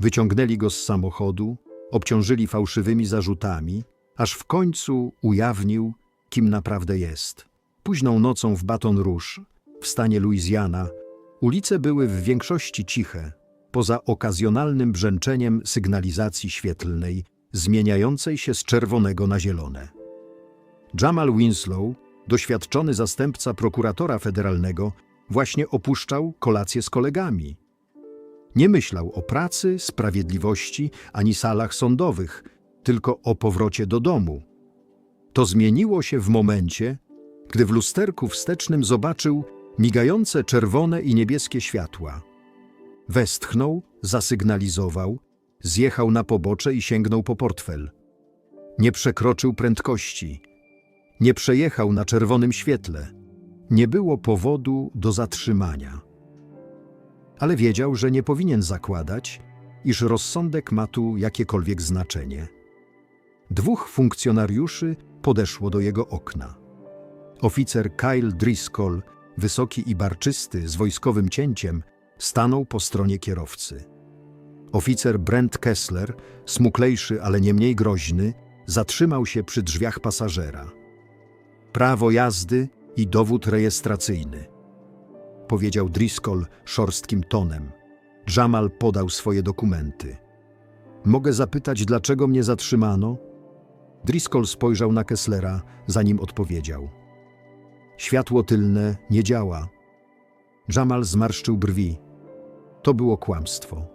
Wyciągnęli go z samochodu, obciążyli fałszywymi zarzutami, aż w końcu ujawnił, kim naprawdę jest. Późną nocą w Baton Rouge, w stanie Louisiana, ulice były w większości ciche, poza okazjonalnym brzęczeniem sygnalizacji świetlnej, zmieniającej się z czerwonego na zielone. Jamal Winslow, doświadczony zastępca prokuratora federalnego, właśnie opuszczał kolację z kolegami. Nie myślał o pracy, sprawiedliwości ani salach sądowych, tylko o powrocie do domu. To zmieniło się w momencie, gdy w lusterku wstecznym zobaczył migające czerwone i niebieskie światła. Westchnął, zasygnalizował, zjechał na pobocze i sięgnął po portfel. Nie przekroczył prędkości. Nie przejechał na czerwonym świetle. Nie było powodu do zatrzymania. Ale wiedział, że nie powinien zakładać, iż rozsądek ma tu jakiekolwiek znaczenie. Dwóch funkcjonariuszy podeszło do jego okna. Oficer Kyle Driscoll, wysoki i barczysty, z wojskowym cięciem, stanął po stronie kierowcy. Oficer Brent Kessler, smuklejszy, ale nie mniej groźny, zatrzymał się przy drzwiach pasażera. Prawo jazdy i dowód rejestracyjny, powiedział Driscoll szorstkim tonem. Jamal podał swoje dokumenty. Mogę zapytać, dlaczego mnie zatrzymano? Driscoll spojrzał na Kesslera, zanim odpowiedział. Światło tylne nie działa. Jamal zmarszczył brwi. To było kłamstwo.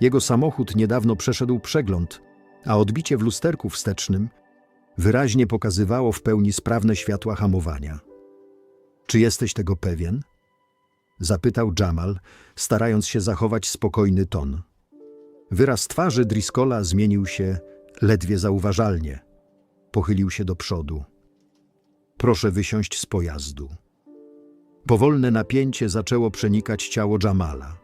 Jego samochód niedawno przeszedł przegląd, a odbicie w lusterku wstecznym wyraźnie pokazywało w pełni sprawne światła hamowania. Czy jesteś tego pewien? Zapytał Jamal, starając się zachować spokojny ton. Wyraz twarzy Driscolla zmienił się ledwie zauważalnie. Pochylił się do przodu. Proszę wysiąść z pojazdu. Powolne napięcie zaczęło przenikać ciało Jamala.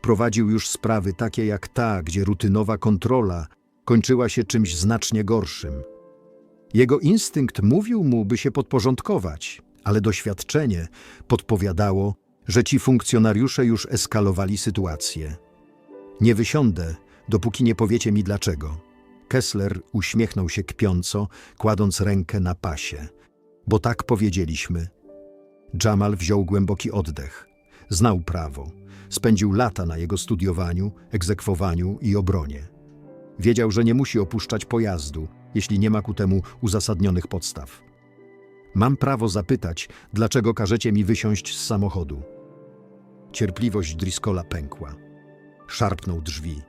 Prowadził już sprawy takie jak ta, gdzie rutynowa kontrola kończyła się czymś znacznie gorszym. Jego instynkt mówił mu, by się podporządkować, ale doświadczenie podpowiadało, że ci funkcjonariusze już eskalowali sytuację. Nie wysiądę, dopóki nie powiecie mi dlaczego. Kessler uśmiechnął się kpiąco, kładąc rękę na pasie. Bo tak powiedzieliśmy. Jamal wziął głęboki oddech. Znał prawo. Spędził lata na jego studiowaniu, egzekwowaniu i obronie. Wiedział, że nie musi opuszczać pojazdu, jeśli nie ma ku temu uzasadnionych podstaw. Mam prawo zapytać, dlaczego każecie mi wysiąść z samochodu. Cierpliwość Driscolla pękła. Szarpnął drzwi.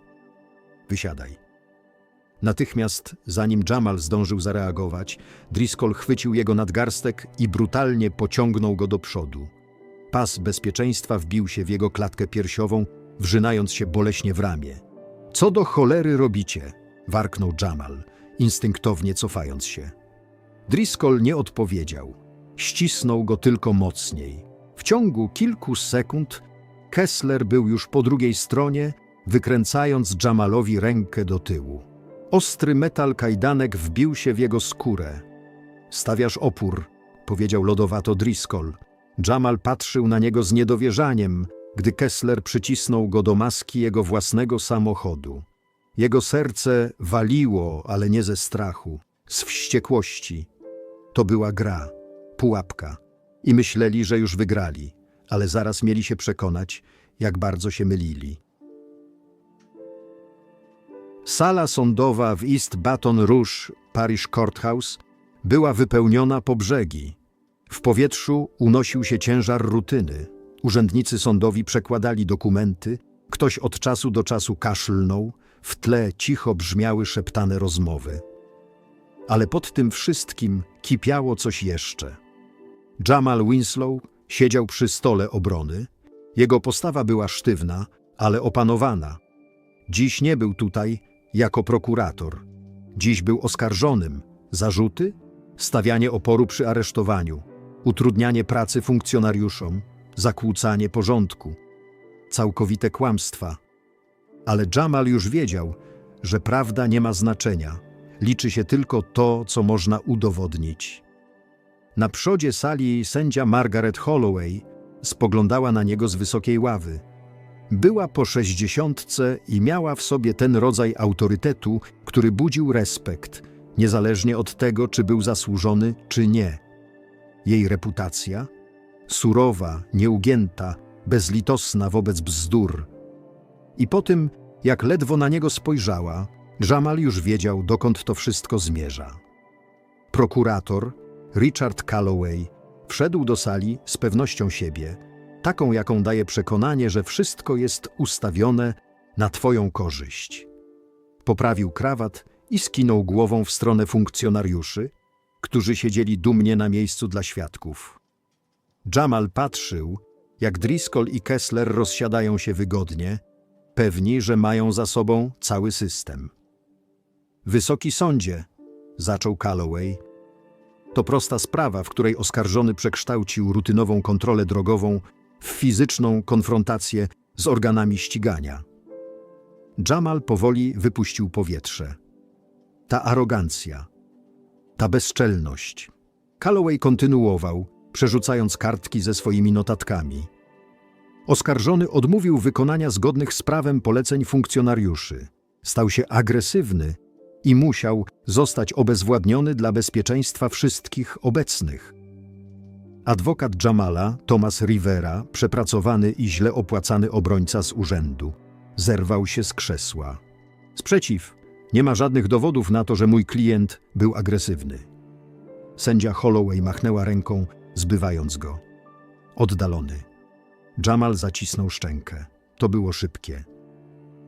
Wysiadaj. Natychmiast, zanim Jamal zdążył zareagować, Driscoll chwycił jego nadgarstek i brutalnie pociągnął go do przodu. Pas bezpieczeństwa wbił się w jego klatkę piersiową, wrzynając się boleśnie w ramię. Co do cholery robicie? warknął Jamal, instynktownie cofając się. Driscoll nie odpowiedział. Ścisnął go tylko mocniej. W ciągu kilku sekund Kessler był już po drugiej stronie, wykręcając Jamalowi rękę do tyłu. Ostry metal kajdanek wbił się w jego skórę. Stawiasz opór, powiedział lodowato Driscoll. Jamal patrzył na niego z niedowierzaniem, gdy Kessler przycisnął go do maski jego własnego samochodu. Jego serce waliło, ale nie ze strachu, z wściekłości. To była gra, pułapka. I myśleli, że już wygrali, ale zaraz mieli się przekonać, jak bardzo się mylili. Sala sądowa w East Baton Rouge Parish Courthouse była wypełniona po brzegi. W powietrzu unosił się ciężar rutyny. Urzędnicy sądowi przekładali dokumenty, ktoś od czasu do czasu kaszlnął, w tle cicho brzmiały szeptane rozmowy. Ale pod tym wszystkim kipiało coś jeszcze. Jamal Winslow siedział przy stole obrony. Jego postawa była sztywna, ale opanowana. Dziś nie był tutaj jako prokurator. Dziś był oskarżonym. Zarzuty? Stawianie oporu przy aresztowaniu, utrudnianie pracy funkcjonariuszom, zakłócanie porządku, całkowite kłamstwa. Ale Jamal już wiedział, że prawda nie ma znaczenia. Liczy się tylko to, co można udowodnić. Na przodzie sali sędzia Margaret Holloway spoglądała na niego z wysokiej ławy. Była po sześćdziesiątce i miała w sobie ten rodzaj autorytetu, który budził respekt, niezależnie od tego, czy był zasłużony, czy nie. Jej reputacja? Surowa, nieugięta, bezlitosna wobec bzdur. I po tym, jak ledwo na niego spojrzała, Jamal już wiedział, dokąd to wszystko zmierza. Prokurator, Richard Calloway, wszedł do sali z pewnością siebie, taką jaką daje przekonanie, że wszystko jest ustawione na twoją korzyść. Poprawił krawat i skinął głową w stronę funkcjonariuszy, którzy siedzieli dumnie na miejscu dla świadków. Jamal patrzył, jak Driscoll i Kessler rozsiadają się wygodnie, pewni, że mają za sobą cały system. Wysoki sądzie, zaczął Calloway, to prosta sprawa, w której oskarżony przekształcił rutynową kontrolę drogową w fizyczną konfrontację z organami ścigania. Jamal powoli wypuścił powietrze. Ta arogancja, ta bezczelność. Calloway kontynuował, przerzucając kartki ze swoimi notatkami. Oskarżony odmówił wykonania zgodnych z prawem poleceń funkcjonariuszy. Stał się agresywny i musiał zostać obezwładniony dla bezpieczeństwa wszystkich obecnych. Adwokat Jamala, Thomas Rivera, przepracowany i źle opłacany obrońca z urzędu, zerwał się z krzesła. Sprzeciw, nie ma żadnych dowodów na to, że mój klient był agresywny. Sędzia Holloway machnęła ręką, zbywając go. Oddalony. Jamal zacisnął szczękę. To było szybkie.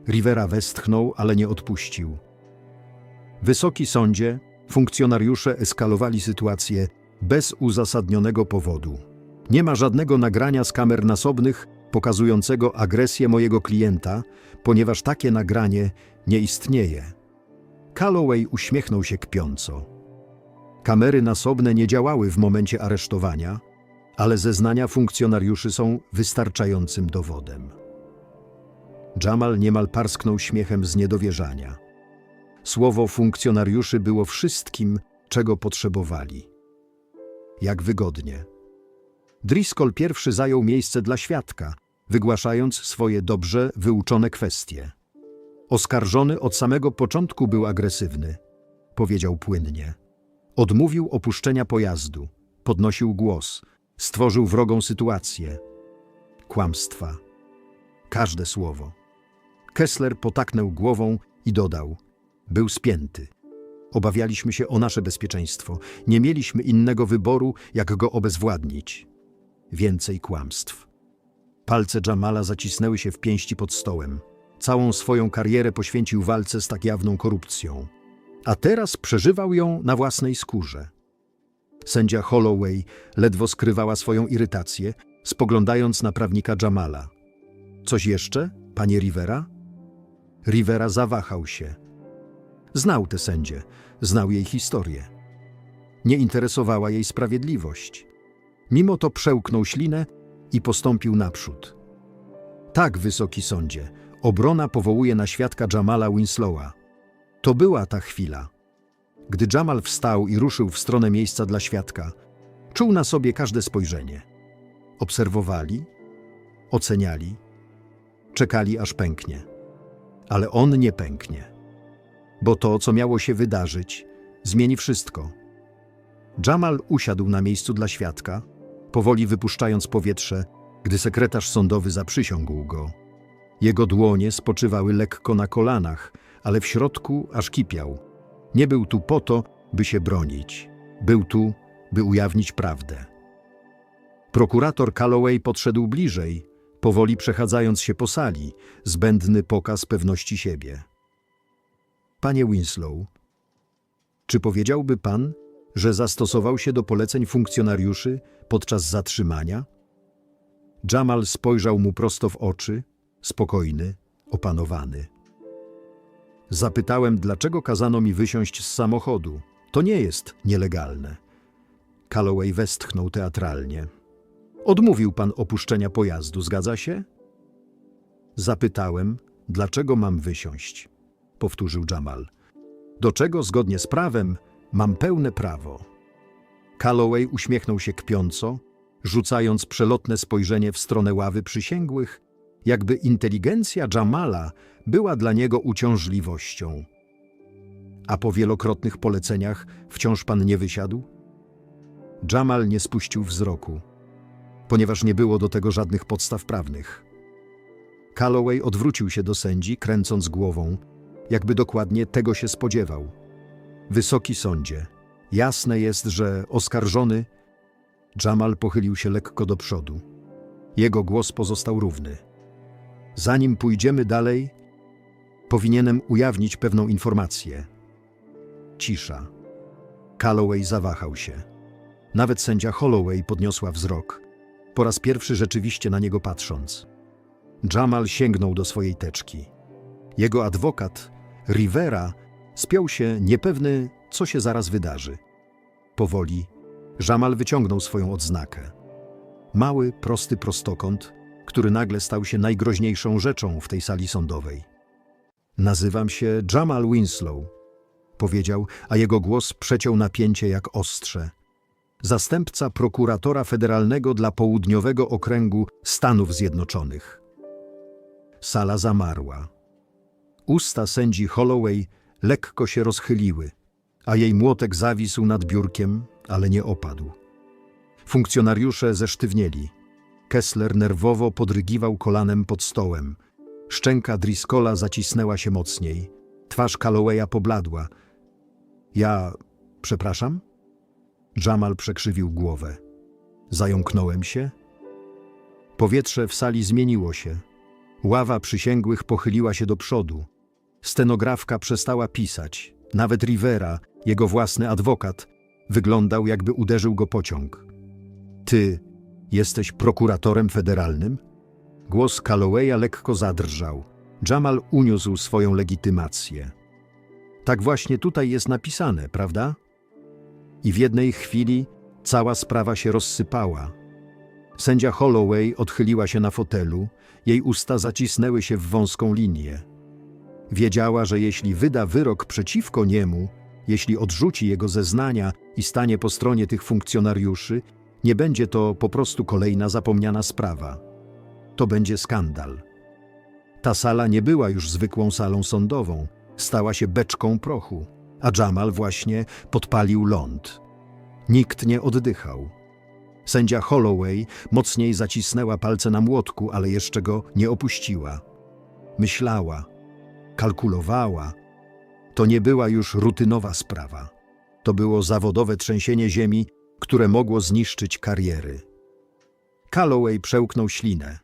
Rivera westchnął, ale nie odpuścił. Wysoki sądzie, funkcjonariusze eskalowali sytuację bez uzasadnionego powodu. Nie ma żadnego nagrania z kamer nasobnych pokazującego agresję mojego klienta, ponieważ takie nagranie nie istnieje. Calloway uśmiechnął się kpiąco. Kamery nasobne nie działały w momencie aresztowania, ale zeznania funkcjonariuszy są wystarczającym dowodem. Jamal niemal parsknął śmiechem z niedowierzania. Słowo funkcjonariuszy było wszystkim, czego potrzebowali. Jak wygodnie. Driscoll pierwszy zajął miejsce dla świadka, wygłaszając swoje dobrze wyuczone kwestie. Oskarżony od samego początku był agresywny, powiedział płynnie. Odmówił opuszczenia pojazdu, podnosił głos, stworzył wrogą sytuację. Kłamstwa. Każde słowo. Kessler potaknął głową i dodał: Był spięty. Obawialiśmy się o nasze bezpieczeństwo. Nie mieliśmy innego wyboru, jak go obezwładnić. Więcej kłamstw. Palce Jamala zacisnęły się w pięści pod stołem. Całą swoją karierę poświęcił walce z tak jawną korupcją. A teraz przeżywał ją na własnej skórze. Sędzia Holloway ledwo skrywała swoją irytację, spoglądając na prawnika Jamala. Coś jeszcze, panie Rivera? Rivera zawahał się. Znał tę sędzię, znał jej historię. Nie interesowała jej sprawiedliwość. Mimo to przełknął ślinę i postąpił naprzód. Tak, wysoki sądzie, obrona powołuje na świadka Jamala Winslowa. To była ta chwila. Gdy Jamal wstał i ruszył w stronę miejsca dla świadka, czuł na sobie każde spojrzenie. Obserwowali, oceniali, czekali aż pęknie. Ale on nie pęknie. Bo to, co miało się wydarzyć, zmieni wszystko. Jamal usiadł na miejscu dla świadka, powoli wypuszczając powietrze, gdy sekretarz sądowy zaprzysiągł go. Jego dłonie spoczywały lekko na kolanach, ale w środku aż kipiał. Nie był tu po to, by się bronić. Był tu, by ujawnić prawdę. Prokurator Calloway podszedł bliżej, powoli przechadzając się po sali, zbędny pokaz pewności siebie. Panie Winslow, czy powiedziałby pan, że zastosował się do poleceń funkcjonariuszy podczas zatrzymania? Jamal spojrzał mu prosto w oczy, spokojny, opanowany. Zapytałem, dlaczego kazano mi wysiąść z samochodu. To nie jest nielegalne. Calloway westchnął teatralnie. Odmówił pan opuszczenia pojazdu, zgadza się? Zapytałem, dlaczego mam wysiąść. Powtórzył Jamal. Do czego, zgodnie z prawem, mam pełne prawo. Calloway uśmiechnął się kpiąco, rzucając przelotne spojrzenie w stronę ławy przysięgłych, jakby inteligencja Jamala była dla niego uciążliwością. A po wielokrotnych poleceniach wciąż pan nie wysiadł? Jamal nie spuścił wzroku, ponieważ nie było do tego żadnych podstaw prawnych. Calloway odwrócił się do sędzi, kręcąc głową, jakby dokładnie tego się spodziewał. Wysoki sądzie, jasne jest, że oskarżony. Jamal pochylił się lekko do przodu. Jego głos pozostał równy. Zanim pójdziemy dalej, powinienem ujawnić pewną informację. Cisza. Calloway zawahał się. Nawet sędzia Holloway podniosła wzrok, po raz pierwszy rzeczywiście na niego patrząc. Jamal sięgnął do swojej teczki. Jego adwokat, Rivera, spiął się niepewny, co się zaraz wydarzy. Powoli Jamal wyciągnął swoją odznakę. Mały, prosty prostokąt, który nagle stał się najgroźniejszą rzeczą w tej sali sądowej. Nazywam się Jamal Winslow, powiedział, a jego głos przeciął napięcie jak ostrze. Zastępca prokuratora federalnego dla południowego okręgu Stanów Zjednoczonych. Sala zamarła. Usta sędzi Holloway lekko się rozchyliły, a jej młotek zawisł nad biurkiem, ale nie opadł. Funkcjonariusze zesztywnieli. Kessler nerwowo podrygiwał kolanem pod stołem. Szczęka Driscolla zacisnęła się mocniej. Twarz Callowaya pobladła. Ja... przepraszam? Jamal przekrzywił głowę. Zająknąłem się? Powietrze w sali zmieniło się. Ława przysięgłych pochyliła się do przodu. Stenografka przestała pisać. Nawet Rivera, jego własny adwokat, wyglądał jakby uderzył go pociąg. Ty jesteś prokuratorem federalnym? Głos Callowaya lekko zadrżał. Jamal uniósł swoją legitymację. Tak właśnie tutaj jest napisane, prawda? I w jednej chwili cała sprawa się rozsypała. Sędzia Holloway odchyliła się na fotelu, jej usta zacisnęły się w wąską linię. Wiedziała, że jeśli wyda wyrok przeciwko niemu, jeśli odrzuci jego zeznania i stanie po stronie tych funkcjonariuszy, nie będzie to po prostu kolejna zapomniana sprawa. To będzie skandal. Ta sala nie była już zwykłą salą sądową, stała się beczką prochu, a Jamal właśnie podpalił ląd. Nikt nie oddychał. Sędzia Holloway mocniej zacisnęła palce na młotku, ale jeszcze go nie opuściła. Myślała, kalkulowała. To nie była już rutynowa sprawa. To było zawodowe trzęsienie ziemi, które mogło zniszczyć kariery. Calloway przełknął ślinę.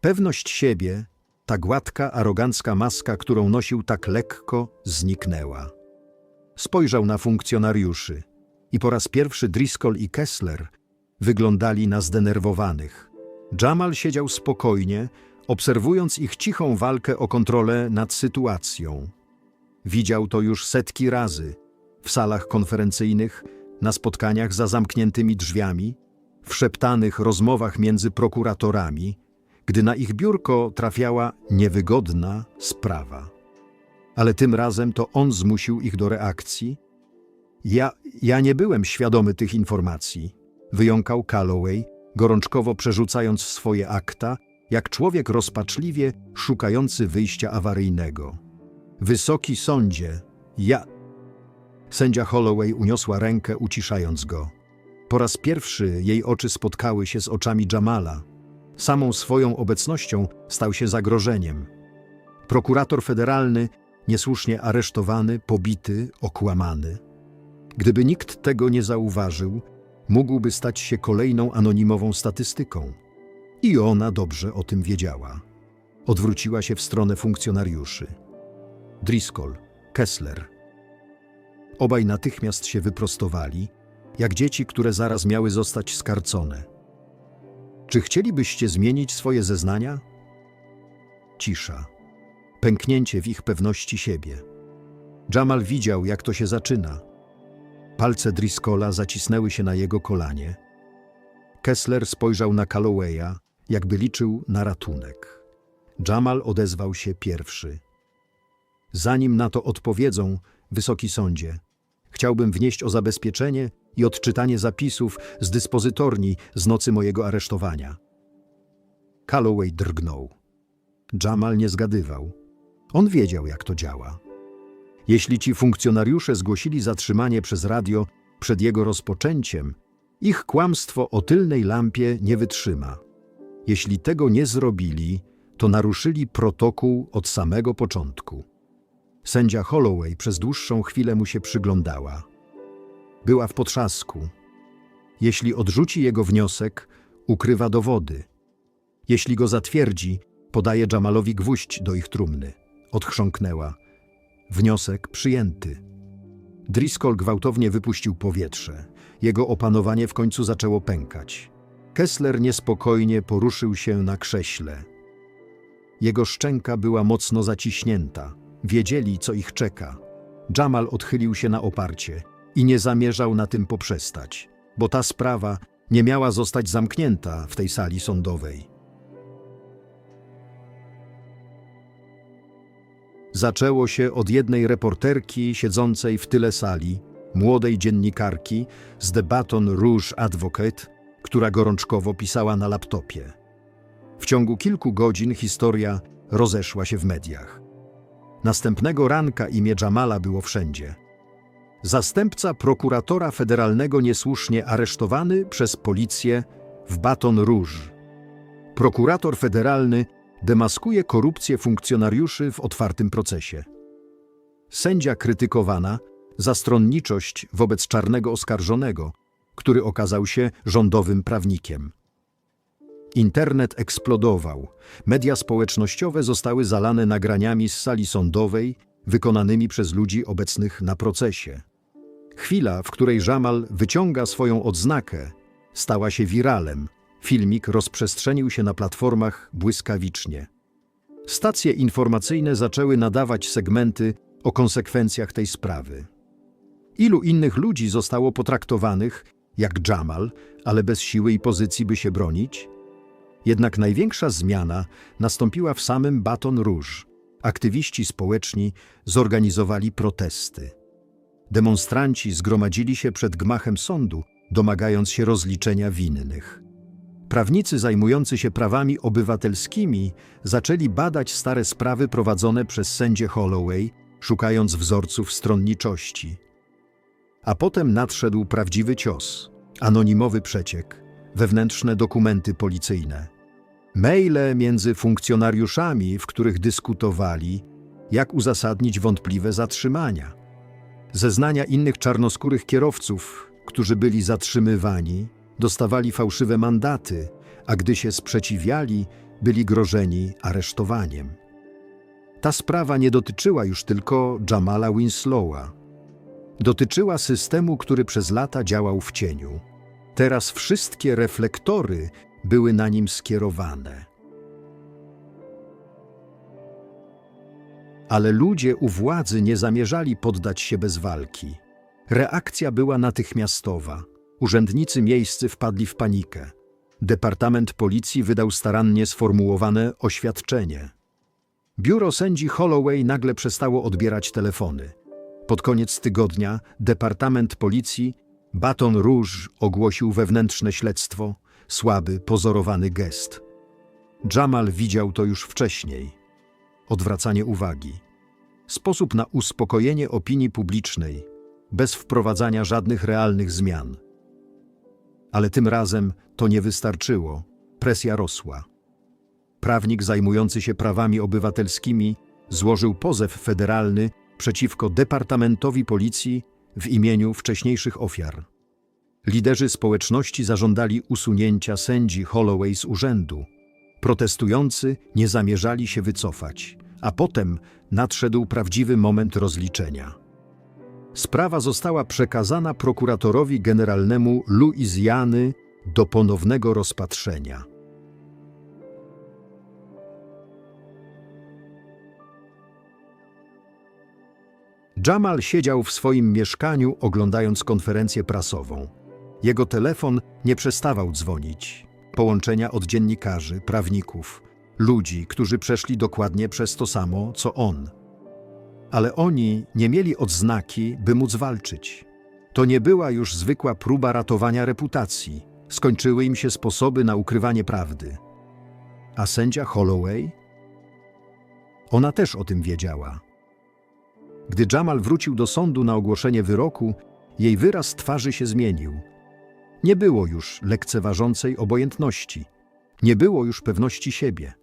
Pewność siebie, ta gładka, arogancka maska, którą nosił tak lekko, zniknęła. Spojrzał na funkcjonariuszy i po raz pierwszy Driscoll i Kessler wyglądali na zdenerwowanych. Jamal siedział spokojnie, obserwując ich cichą walkę o kontrolę nad sytuacją. Widział to już setki razy w salach konferencyjnych, na spotkaniach za zamkniętymi drzwiami, w szeptanych rozmowach między prokuratorami, gdy na ich biurko trafiała niewygodna sprawa. Ale tym razem to on zmusił ich do reakcji. Ja, ja nie byłem świadomy tych informacji, wyjąkał Calloway, gorączkowo przerzucając swoje akta, jak człowiek rozpaczliwie szukający wyjścia awaryjnego. Wysoki sądzie, ja... Sędzia Holloway uniosła rękę, uciszając go. Po raz pierwszy jej oczy spotkały się z oczami Jamala. Samą swoją obecnością stał się zagrożeniem. Prokurator federalny, niesłusznie aresztowany, pobity, okłamany. Gdyby nikt tego nie zauważył, mógłby stać się kolejną anonimową statystyką. I ona dobrze o tym wiedziała. Odwróciła się w stronę funkcjonariuszy. Driscoll, Kessler. Obaj natychmiast się wyprostowali, jak dzieci, które zaraz miały zostać skarcone. Czy chcielibyście zmienić swoje zeznania? Cisza. Pęknięcie w ich pewności siebie. Jamal widział, jak to się zaczyna. Palce Driscolla zacisnęły się na jego kolanie. Kessler spojrzał na Callowaya, jakby liczył na ratunek. Jamal odezwał się pierwszy. Zanim na to odpowiedzą, wysoki sądzie, chciałbym wnieść o zabezpieczenie i odczytanie zapisów z dyspozytorni z nocy mojego aresztowania. Calloway drgnął. Jamal nie zgadywał. On wiedział, jak to działa. Jeśli ci funkcjonariusze zgłosili zatrzymanie przez radio przed jego rozpoczęciem, ich kłamstwo o tylnej lampie nie wytrzyma. Jeśli tego nie zrobili, to naruszyli protokół od samego początku. Sędzia Holloway przez dłuższą chwilę mu się przyglądała. Była w potrzasku. Jeśli odrzuci jego wniosek, ukrywa dowody. Jeśli go zatwierdzi, podaje Jamalowi gwóźdź do ich trumny. Odchrząknęła. Wniosek przyjęty. Driscoll gwałtownie wypuścił powietrze. Jego opanowanie w końcu zaczęło pękać. Kessler niespokojnie poruszył się na krześle. Jego szczęka była mocno zaciśnięta. Wiedzieli, co ich czeka. Jamal odchylił się na oparcie i nie zamierzał na tym poprzestać, bo ta sprawa nie miała zostać zamknięta w tej sali sądowej. Zaczęło się od jednej reporterki siedzącej w tyle sali, młodej dziennikarki z The Baton Rouge Advocate, która gorączkowo pisała na laptopie. W ciągu kilku godzin historia rozeszła się w mediach. Następnego ranka imię Jamala było wszędzie. Zastępca prokuratora federalnego niesłusznie aresztowany przez policję w Baton Rouge. Prokurator federalny demaskuje korupcję funkcjonariuszy w otwartym procesie. Sędzia krytykowana za stronniczość wobec czarnego oskarżonego, który okazał się rządowym prawnikiem. Internet eksplodował. Media społecznościowe zostały zalane nagraniami z sali sądowej, wykonanymi przez ludzi obecnych na procesie. Chwila, w której Jamal wyciąga swoją odznakę, stała się wiralem. Filmik rozprzestrzenił się na platformach błyskawicznie. Stacje informacyjne zaczęły nadawać segmenty o konsekwencjach tej sprawy. Ilu innych ludzi zostało potraktowanych jak Jamal, ale bez siły i pozycji, by się bronić? Jednak największa zmiana nastąpiła w samym Baton Rouge. Aktywiści społeczni zorganizowali protesty. Demonstranci zgromadzili się przed gmachem sądu, domagając się rozliczenia winnych. Prawnicy zajmujący się prawami obywatelskimi zaczęli badać stare sprawy prowadzone przez sędzię Holloway, szukając wzorców stronniczości. A potem nadszedł prawdziwy cios, anonimowy przeciek, wewnętrzne dokumenty policyjne. Maile między funkcjonariuszami, w których dyskutowali, jak uzasadnić wątpliwe zatrzymania. Zeznania innych czarnoskórych kierowców, którzy byli zatrzymywani, dostawali fałszywe mandaty, a gdy się sprzeciwiali, byli grożeni aresztowaniem. Ta sprawa nie dotyczyła już tylko Jamala Winslowa. Dotyczyła systemu, który przez lata działał w cieniu. Teraz wszystkie reflektory były na nim skierowane. Ale ludzie u władzy nie zamierzali poddać się bez walki. Reakcja była natychmiastowa. Urzędnicy miejscy wpadli w panikę. Departament Policji wydał starannie sformułowane oświadczenie. Biuro sędzi Holloway nagle przestało odbierać telefony. Pod koniec tygodnia Departament Policji Baton Rouge ogłosił wewnętrzne śledztwo, słaby, pozorowany gest. Jamal widział to już wcześniej. Odwracanie uwagi. Sposób na uspokojenie opinii publicznej, bez wprowadzania żadnych realnych zmian. Ale tym razem to nie wystarczyło. Presja rosła. Prawnik zajmujący się prawami obywatelskimi złożył pozew federalny przeciwko Departamentowi Policji w imieniu wcześniejszych ofiar. Liderzy społeczności zażądali usunięcia sędzi Holloway z urzędu. Protestujący nie zamierzali się wycofać, a potem nadszedł prawdziwy moment rozliczenia. Sprawa została przekazana prokuratorowi generalnemu Luizjany do ponownego rozpatrzenia. Jamal siedział w swoim mieszkaniu, oglądając konferencję prasową. Jego telefon nie przestawał dzwonić. Połączenia od dziennikarzy, prawników, ludzi, którzy przeszli dokładnie przez to samo, co on. Ale oni nie mieli odznaki, by móc walczyć. To nie była już zwykła próba ratowania reputacji. Skończyły im się sposoby na ukrywanie prawdy. A sędzia Holloway? Ona też o tym wiedziała. Gdy Jamal wrócił do sądu na ogłoszenie wyroku, jej wyraz twarzy się zmienił. Nie było już lekceważącej obojętności. Nie było już pewności siebie.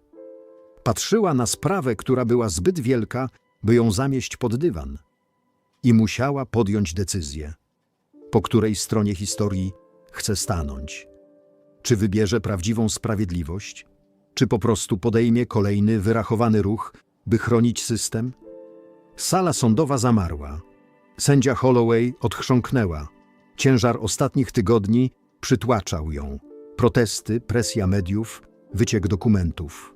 Patrzyła na sprawę, która była zbyt wielka, by ją zamieść pod dywan. I musiała podjąć decyzję, po której stronie historii chce stanąć. Czy wybierze prawdziwą sprawiedliwość, czy po prostu podejmie kolejny wyrachowany ruch, by chronić system? Sala sądowa zamarła. Sędzia Holloway odchrząknęła. Ciężar ostatnich tygodni przytłaczał ją. Protesty, presja mediów, wyciek dokumentów.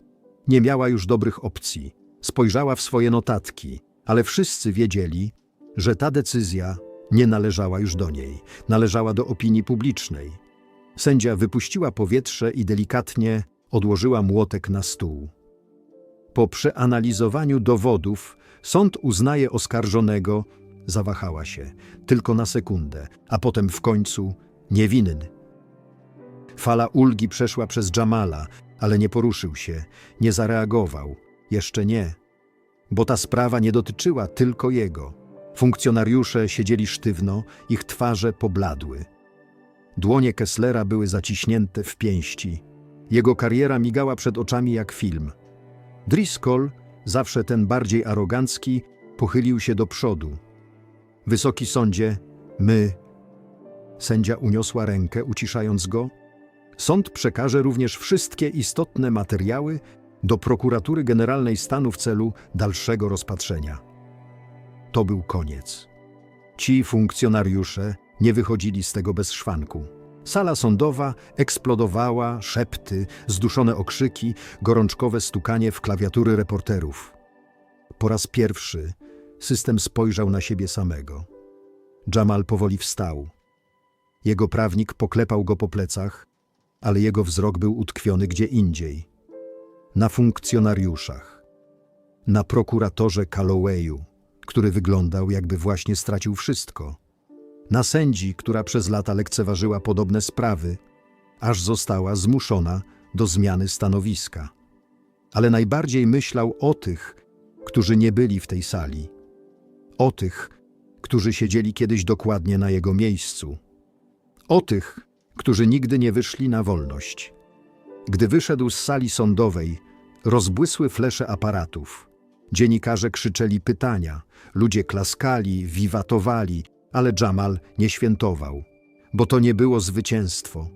Nie miała już dobrych opcji. Spojrzała w swoje notatki, ale wszyscy wiedzieli, że ta decyzja nie należała już do niej, należała do opinii publicznej. Sędzia wypuściła powietrze i delikatnie odłożyła młotek na stół. Po przeanalizowaniu dowodów sąd uznaje oskarżonego, zawahała się, tylko na sekundę, a potem w końcu niewinny. Fala ulgi przeszła przez Jamala, ale nie poruszył się, nie zareagował. Jeszcze nie, bo ta sprawa nie dotyczyła tylko jego. Funkcjonariusze siedzieli sztywno, ich twarze pobladły. Dłonie Kesslera były zaciśnięte w pięści. Jego kariera migała przed oczami jak film. Driscoll, zawsze ten bardziej arogancki, pochylił się do przodu. Wysoki sądzie, my. Sędzia uniosła rękę, uciszając go. Sąd przekaże również wszystkie istotne materiały do prokuratury generalnej stanu w celu dalszego rozpatrzenia. To był koniec. Ci funkcjonariusze nie wychodzili z tego bez szwanku. Sala sądowa eksplodowała, szepty, zduszone okrzyki, gorączkowe stukanie w klawiatury reporterów. Po raz pierwszy system spojrzał na siebie samego. Jamal powoli wstał. Jego prawnik poklepał go po plecach, ale jego wzrok był utkwiony gdzie indziej. Na funkcjonariuszach. Na prokuratorze Callowayu, który wyglądał jakby właśnie stracił wszystko. Na sędzi, która przez lata lekceważyła podobne sprawy, aż została zmuszona do zmiany stanowiska. Ale najbardziej myślał o tych, którzy nie byli w tej sali. O tych, którzy siedzieli kiedyś dokładnie na jego miejscu. O tych, którzy nigdy nie wyszli na wolność. Gdy wyszedł z sali sądowej, rozbłysły flesze aparatów. Dziennikarze krzyczeli pytania, ludzie klaskali, wiwatowali, ale Jamal nie świętował, bo to nie było zwycięstwo.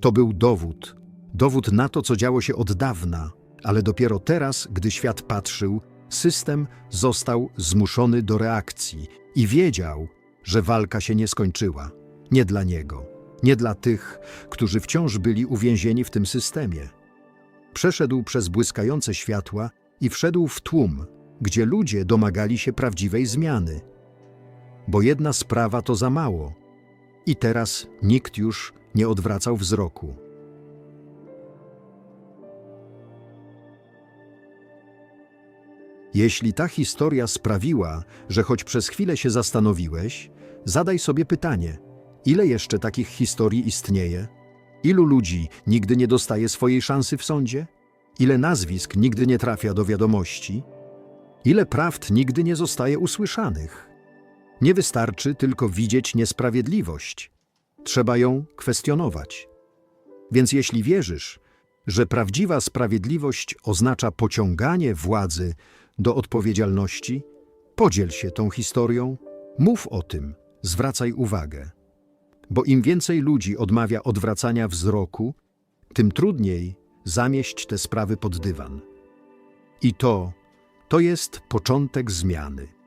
To był dowód. Dowód na to, co działo się od dawna, ale dopiero teraz, gdy świat patrzył, system został zmuszony do reakcji i wiedział, że walka się nie skończyła. Nie dla niego, nie dla tych, którzy wciąż byli uwięzieni w tym systemie. Przeszedł przez błyskające światła i wszedł w tłum, gdzie ludzie domagali się prawdziwej zmiany. Bo jedna sprawa to za mało. I teraz nikt już nie odwracał wzroku. Jeśli ta historia sprawiła, że choć przez chwilę się zastanowiłeś, zadaj sobie pytanie: ile jeszcze takich historii istnieje? Ilu ludzi nigdy nie dostaje swojej szansy w sądzie? Ile nazwisk nigdy nie trafia do wiadomości? Ile prawd nigdy nie zostaje usłyszanych? Nie wystarczy tylko widzieć niesprawiedliwość. Trzeba ją kwestionować. Więc jeśli wierzysz, że prawdziwa sprawiedliwość oznacza pociąganie władzy do odpowiedzialności, podziel się tą historią, mów o tym, zwracaj uwagę. Bo im więcej ludzi odmawia odwracania wzroku, tym trudniej zamieść te sprawy pod dywan. I to, to jest początek zmiany.